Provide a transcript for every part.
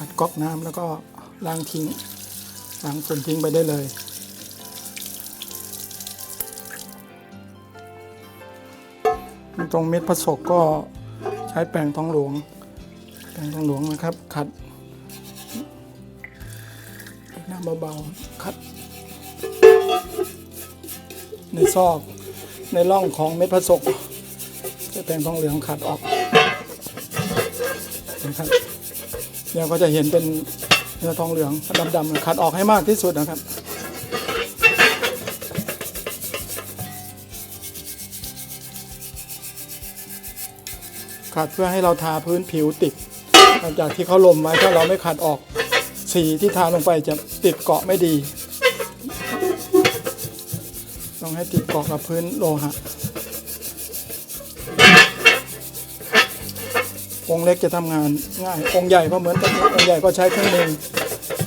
ขัดก๊อกน้ำแล้วก็ล้างทิ้งล้างฝุ่นทิ้งไปได้เลยตรงเม็ดผสกก็ใช้แปรงทองหลวง แปรงทองหลวงนะครับ ขัดน้ำเบาๆขัด ในซอกในร่องของเม็ดผสกใช้แปรงทองเหลืองขัดออกนะครับ ดี๋ยวก็จะเห็นเป็นเนื้อทองเหลืองดำๆขัดออกให้มากที่สุดนะครับขัดเพื่อให้เราทาพื้นผิวติดหลังจากที่เขาลมไว้ถ้าเราไม่ขัดออกสีที่ทาลงไปจะติดเกาะไม่ดี ต้องให้ติดเกาะกับพื้นโลหะ องค์เล็กจะทำงานง่าย องค์ใหญ่ก็เหมือนกันองค์ใหญ่ก็ใช้เครื่องมือ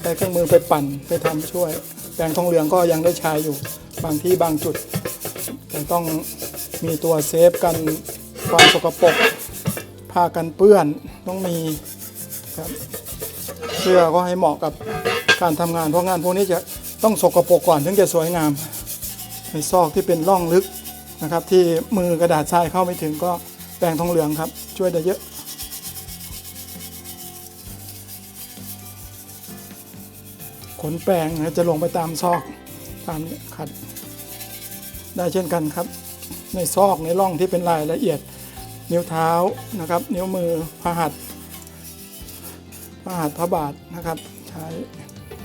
ใช้เครื่องมือไปปั่นไปทำช่วย แปรงทองเหลืองก็ยังได้ใช้อยู่บางที่บางจุด แต่ต้องมีตัวเซฟกันความสกปรกผ้ากันเปื้อนต้องมีครับเสื้อก็ให้เหมาะกับการทำงานเพราะงานพวกนี้จะต้องสกปรกก่อนถึงจะสวยงามในซอกที่เป็นร่องลึกนะครับ ที่มือกระดาษทรายเข้าไม่ถึงก็แปรงทองเหลืองครับ ช่วยได้เยอะ ขนแปรงนะจะลงไปตามซอกตามนี้ขัด ได้เช่นกันครับ ในซอกในร่องที่เป็นรายละเอียด นิ้วเท้านะครับ นิ้วมือพหัตถ์พหัตพระบาทนะครับ ใช้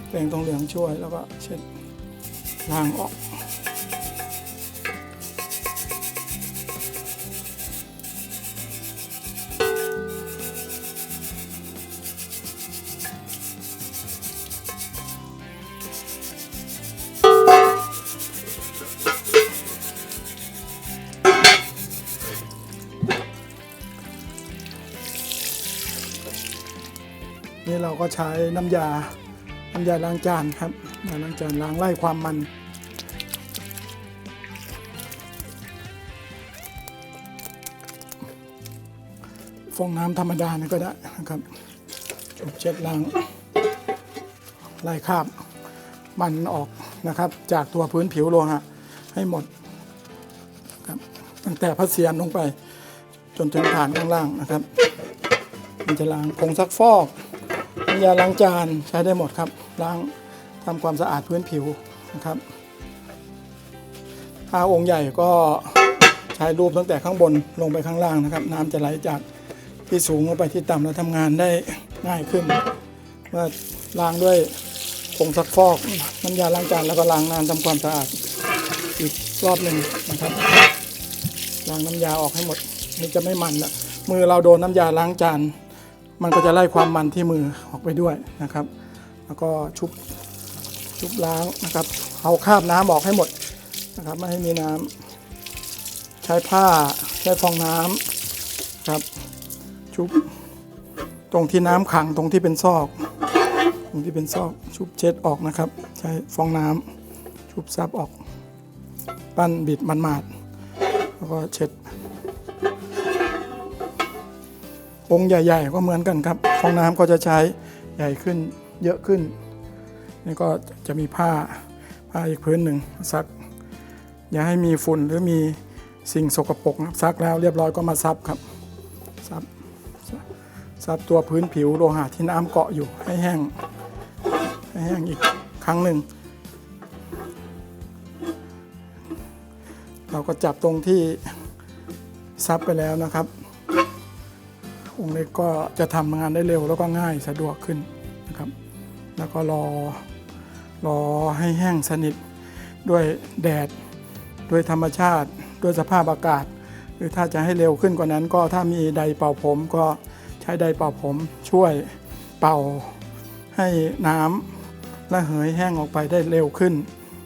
แปรงทองเหลืองช่วยแล้วก็เช็ดล้างออก นี่เราก็ใช้น้ำยา น้ำยาล้างจานครับน้ำล้างจานล้างไล่ความมัน ฟองน้ำธรรมดานี่ก็ได้นะครับเช็ดล้างไล่คราบมันออกนะครับ จากตัวพื้นผิวโลหะให้หมดครับตั้งแต่พัดเสียนลงไปจนถึงฐานข้างล่างนะครับ มันจะล้างผงซักฟอก ยาล้างจานใช้ได้หมดครับ ล้างทำความสะอาดพื้นผิวนะครับถ้าองค์ใหญ่ก็ใช้รูปตั้งแต่ข้างบนลงไปข้างล่างนะครับ น้ำจะไหลจากที่สูงลงไปที่ต่ำแล้วทำงานได้ง่ายขึ้น เมื่อล้างด้วยผงซักฟอกน้ำยาล้างจานแล้วก็ล้างน้ำทำความสะอาดอีกรอบหนึ่งนะครับล้างน้ำยาออกให้หมดนี่จะไม่มันละมือเราโดนน้ำยาล้างจาน มันก็จะไล่ความมันที่มือออกไปด้วยนะครับ แล้วก็ชุบชุบล้างนะครับ เอาคราบน้ำออกให้หมดนะครับ ไม่ให้มีน้ำใช้ผ้าใช้ฟองน้ำครับ ชุบตรงที่น้ำขังตรงที่เป็นซอก ตรงที่เป็นซอกชุบเช็ดออกนะครับ ใช้ฟองน้ำชุบซับออก ปั้นบิดมันมาดแล้วก็เช็ด องค์ใหญ่ ๆ ก็เหมือนกันครับฟองน้ำก็จะใช้ใหญ่ขึ้นเยอะขึ้น นี่ก็จะมีผ้าผ้าอีกพื้นหนึ่งซัก อย่าให้มีฝุ่นหรือมีสิ่งสกปรกนะซักแล้วเรียบร้อยก็มาซับครับซับซับซับตัวพื้นผิวโลหะที่น้ำเกาะอยู่ให้แห้งให้แห้งอีกครั้งหนึ่ง เราก็จับตรงที่ซับไปแล้วนะครับ องค์เล็กก็จะทำงานได้เร็วแล้วก็ง่ายสะดวกขึ้นนะครับ แล้วก็รอรอให้แห้งสนิทด้วยแดดด้วยธรรมชาติด้วยสภาพอากาศ หรือถ้าจะให้เร็วขึ้นกว่านั้น ก็ถ้ามีไดเป่าผมก็ใช้ไดเป่าผมช่วยเป่าให้น้ำระเหยแห้งออกไปได้เร็วขึ้น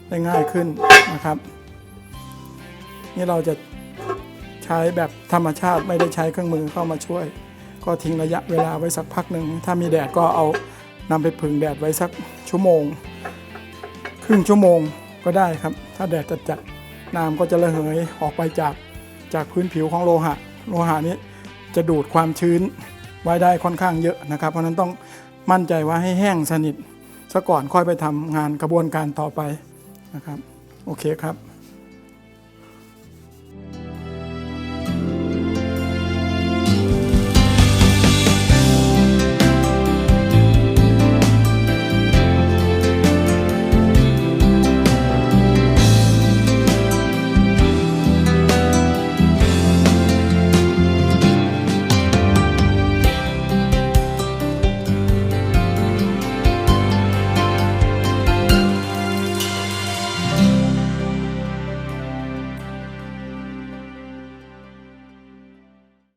ได้ง่ายขึ้นนะครับ นี่เราจะใช้แบบธรรมชาติไม่ได้ใช้เครื่องมือเข้ามาช่วย ก็ทิ้งระยะเวลาไว้สักพักหนึ่ง ถ้ามีแดดก็เอานำไปผึ่งแดดไว้สักชั่วโมง ครึ่งชั่วโมงก็ได้ครับ ถ้าแดดจัดจัดๆน้ำก็จะระเหยออกไปจากจากพื้นผิวของโลหะ โลหะนี้จะดูดความชื้นไว้ได้ค่อนข้างเยอะนะครับ เพราะนั้นต้องมั่นใจว่าให้แห้งสนิทซะก่อนค่อยไปทำงานกระบวนการต่อไปนะครับ โอเคครับ